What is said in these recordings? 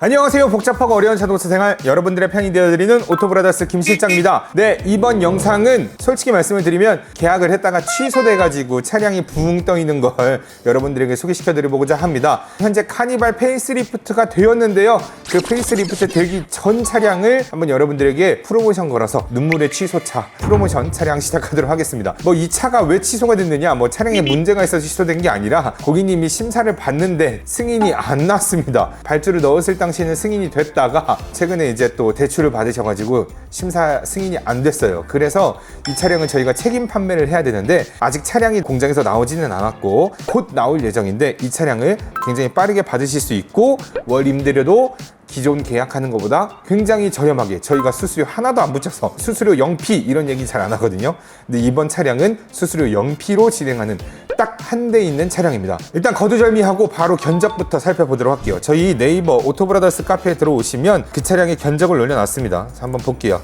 안녕하세요. 복잡하고 어려운 자동차 생활 여러분들의 편이 되어드리는 오토브라더스 김 실장입니다. 네, 이번 영상은 솔직히 말씀을 드리면 계약을 했다가 취소돼가지고 차량이 붕 떠 있는 걸 여러분들에게 소개시켜드려보고자 합니다. 현재 카니발 페이스리프트가 되었는데요. 그 페이스리프트 되기 전 차량을 한번 여러분들에게 프로모션 걸어서 눈물의 취소차 프로모션 차량 시작하도록 하겠습니다. 뭐 이 차가 왜 취소가 됐느냐, 뭐 차량에 문제가 있어서 취소된 게 아니라 고객님이 심사를 받는데 승인이 안 났습니다. 발주를 넣었을 당 시에는 승인이 됐다가 최근에 이제 또 대출을 받으셔가지고 심사 승인이 안 됐어요. 그래서 이 차량은 저희가 책임 판매를 해야 되는데 아직 차량이 공장에서 나오지는 않았고 곧 나올 예정인데 이 차량을 굉장히 빠르게 받으실 수 있고 월 임대료도 기존 계약하는 것보다 굉장히 저렴하게 저희가 수수료 하나도 안 붙여서 수수료 0피 이런 얘기 잘 안 하거든요. 근데 이번 차량은 수수료 0피로 진행하는 딱 한 대 있는 차량입니다. 일단 거두절미하고 바로 견적부터 살펴보도록 할게요. 저희 네이버 오토브라더스 카페에 들어오시면 그 차량의 견적을 올려놨습니다. 자, 한번 볼게요.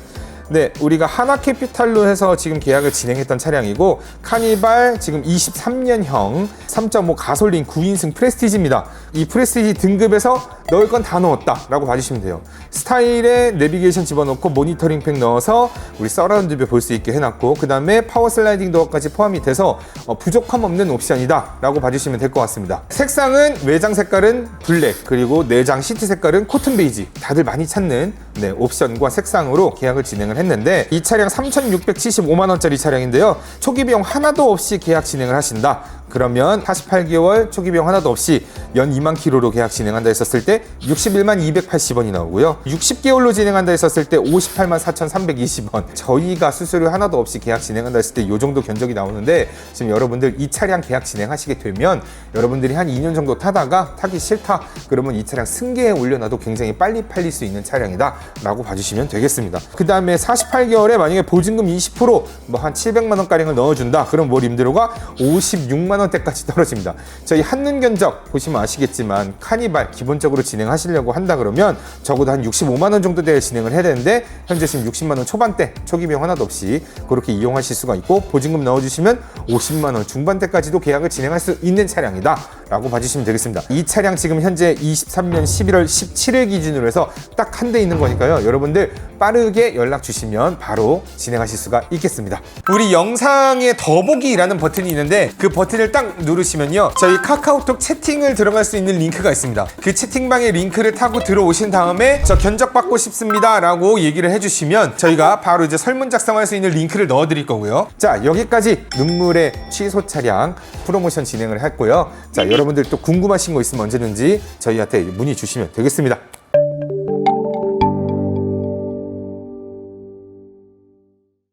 네, 우리가 하나 캐피탈로 해서 지금 계약을 진행했던 차량이고 카니발 지금 23년형 3.5 가솔린 9인승 프레스티지입니다. 이 프레스티지 등급에서 넣을 건 다 넣었다 라고 봐주시면 돼요. 스타일에 내비게이션 집어넣고 모니터링 팩 넣어서 우리 서라운드 뷰 볼 수 있게 해놨고 그 다음에 파워 슬라이딩 도어까지 포함이 돼서 어, 부족함 없는 옵션이다 라고 봐주시면 될 것 같습니다. 색상은 외장 색깔은 블랙 그리고 내장 시트 색깔은 코튼 베이지 다들 많이 찾는 네, 옵션과 색상으로 계약을 진행을 했는데 이 차량 3,675만 원짜리 차량인데요. 초기 비용 하나도 없이 계약 진행을 하신다. 그러면 48개월 초기 비용 하나도 없이 연 2만 킬로로 계약 진행한다 했었을 때 61만 280원이 나오고요. 60개월로 진행한다 했었을 때 58만 4,320원. 저희가 수수료 하나도 없이 계약 진행한다 했을 때 이 정도 견적이 나오는데 지금 여러분들 이 차량 계약 진행하시게 되면 여러분들이 한 2년 정도 타다가 타기 싫다. 그러면 이 차량 승계에 올려놔도 굉장히 빨리 팔릴 수 있는 차량이다. 라고 봐주시면 되겠습니다. 그 다음에 48개월에 만약에 보증금 20%뭐 한 700만 원가량을 넣어준다. 그럼 월 임대료가 56만 원 대까지 떨어집니다. 저희 한눈 견적 보시면 아시겠지만 카니발 기본적으로 진행하시려고 한다 그러면 적어도 한 65만 원 정도 대 진행을 해야 되는데 현재 지금 60만 원 초반대 초기 비용 하나도 없이 그렇게 이용하실 수가 있고 보증금 넣어주시면 50만 원 중반대까지도 계약을 진행할 수 있는 차량이다 라고 봐주시면 되겠습니다. 이 차량 지금 현재 23년 11월 17일 기준으로 해서 딱 한 대 있는 거니까요. 여러분들 빠르게 연락 주시면 바로 진행하실 수가 있겠습니다. 우리 영상에 더보기라는 버튼이 있는데 그 버튼을 딱 누르시면요. 저희 카카오톡 채팅을 들어갈 수 있는 링크가 있습니다. 그 채팅방에 링크를 타고 들어오신 다음에 저 견적 받고 싶습니다 라고 얘기를 해주시면 저희가 바로 이제 설문 작성할 수 있는 링크를 넣어 드릴 거고요. 자, 여기까지 눈물의 취소 차량 프로모션 진행을 했고요. 자, 여러분들 또 궁금하신 거 있으면 언제든지 저희한테 문의 주시면 되겠습니다.